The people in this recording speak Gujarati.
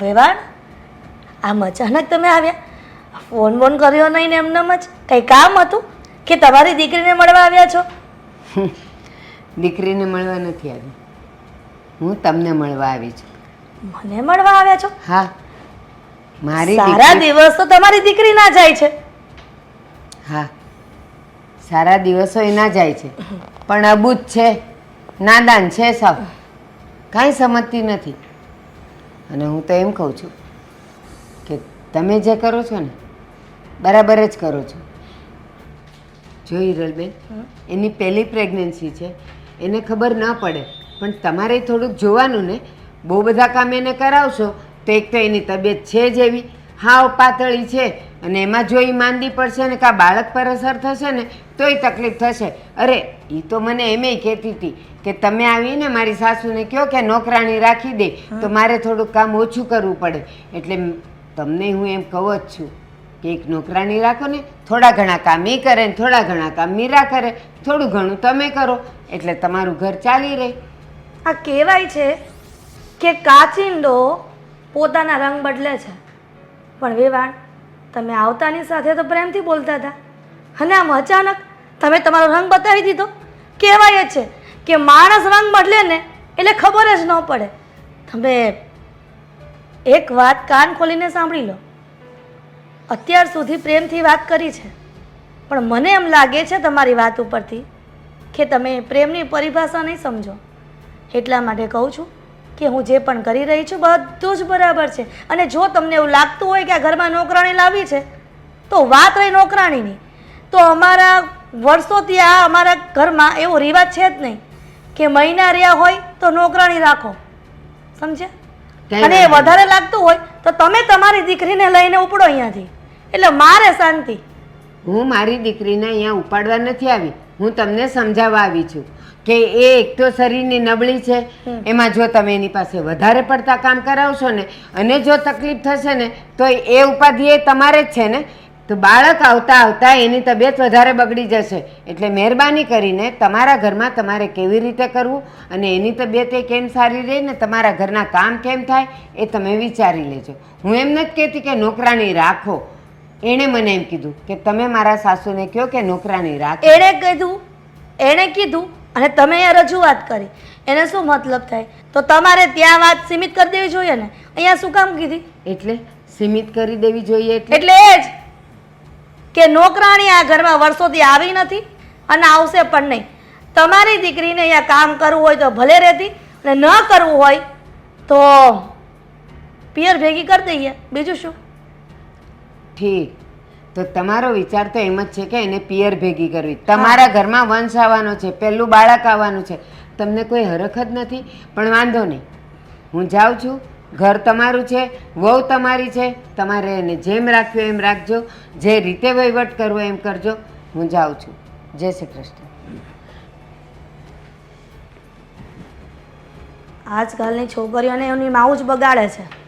વેવાણ? આમ અચાનક તમે આવ્યા. ફોન બોન કર્યો નહીં ને એમનેમ જ. કંઈ કામ હતું? કે તમારી દીકરીને મળવા આવ્યા છો? દીકરીને મળવા નથી આવી હું તમને મળવા આવી છું. મને મળવા આવ્યા છો? હા. મારી સારા દિવસ તો તમારી દીકરી ના જાય છે. હા. સારા દિવસો એના જાય છે. પણ અબૂત છે. નાદાન છે સૌ. કાંઈ સમજતી નથી. અને હું તો એમ કહું છું કે તમે જે કરો છો ને બરાબર જ કરો છો. જો હિરલબેન? એની પહેલી પ્રેગ્નન્સી છે. એને ખબર ન પડે પણ તમારે થોડુંક જોવાનું ને. બહુ બધા કામ એને કરાવશો તો એક તો એની તબિયત છે જ એવી. હાવ પાતળી છે. અને એમાં જો એ માંદી પડશે ને કાં બાળક પર અસર થશે ને તોય તકલીફ થશે. અરે એ તો મને એમેય કહેતી હતી કે તમે આવીને મારી સાસુને કહો કે નોકરાણી રાખી દે તો મારે થોડુંક કામ ઓછું કરવું પડે. એટલે તમને હું એમ કહું જ છું કે એક નોકરાણી રાખો ને થોડા ઘણા કામ એ કરે ને થોડા ઘણા કામ મીરા કરે થોડું ઘણું તમે કરો એટલે તમારું ઘર ચાલી રહે. આ કહેવાય છે કે કાચિંડો પોતાના રંગ બદલે છે. પણ વેવાણ તમે આવતાની સાથે તો પ્રેમથી બોલતા હતા. અને આમ અચાનક તમે તમારો રંગ બતાવી દીધો. કહેવાય જ છે કે માણસ રંગ બદલે ને એટલે ખબર જ ન પડે. તમે એક વાત કાન ખોલીને સાંભળી લો. અત્યાર સુધી પ્રેમથી વાત કરી છે. પણ મને એમ લાગે છે તમારી વાત ઉપરથી કે તમે પ્રેમની પરિભાષા નહીં સમજો. એટલા માટે કહું છું કે હું જે પણ કરી રહી છું બધું જ બરાબર છે. અને જો તમને એવું લાગતું હોય કે આ ઘરમાં નોકરાણી લાવી છે તો વાત રહી નોકરાણીની. તો અમારા વર્ષોથી આ અમારા ઘરમાં એવો રિવાજ છે જ નહીં કે મહિના રહ્યા હોય તો નોકરાણી રાખો. સમજ્યા? અને વાંધો વધારે લાગતું હોય તો તમે તમારી દીકરીને લઈને ઉપડો અહીંયાથી. એટલે મારે શાંતિ. હું મારી દીકરીને અહીંયા ઉપાડવા નથી આવી. હું તમને સમજાવવા આવી છું. કે એ એક તો શરીરની નબળી છે એમાં જો તમે એની પાસે વધારે પડતા કામ કરાવશો ને અને જો તકલીફ થશે ને તો એ ઉપાધિ એ તમારે જ છે ને. તો બાળક આવતા આવતા એની તબિયત વધારે બગડી જશે. એટલે મહેરબાની કરીને તમારા ઘરમાં તમારે કેવી રીતે કરવું અને એની તબિયત એ કેમ સારી રહે ને તમારા ઘરના કામ કેમ થાય એ તમે વિચારી લેજો. હું એમ નથી કહેતી કે નોકરાણી રાખો. એણે મને એમ કીધું કે તમે મારા સાસુને કહો કે નોકરાણી રાખો. એણે કીધું એણે કીધું અને તમે અહીંયા રજૂઆત કરી. એને શું મતલબ થાય? તો તમારે ત્યાં વાત સીમિત કરી દેવી જોઈએ ને? અહીંયા શું કામ કીધી? એટલે સીમિત કરી દેવી જોઈએ એટલે? એટલે એ જ કે નોકરાણી આ ઘરમાં વર્ષોથી આવી નથી અને આવશે પણ નહીં. તમારી દીકરીને અહીંયા કામ કરવું હોય તો ભલે રહેતી અને ન કરવું હોય તો પિયર ભેગી કરી દઈએ. બીજું શું? ઠીક. તો તમારો વિચાર તો એમ જ છે કે એને પિયર ભેગી કરવી. તમારા ઘરમાં વંશ આવવાનો છે પહેલું બાળક આવવાનું છે. તમને કોઈ હરખ જ નથી? પણ વાંધો નહીં. હું જાઉં છું. ઘર તમારું છે વહુ તમારી છે. તમારે એને જેમ રાખ્યું એમ રાખજો. જે રીતે વહીવટ કરવો એમ કરજો. હું જાઉં છું. જય શ્રી કૃષ્ણ. આજકાલની છોકરીઓને એમની માવું જ બગાડે છે.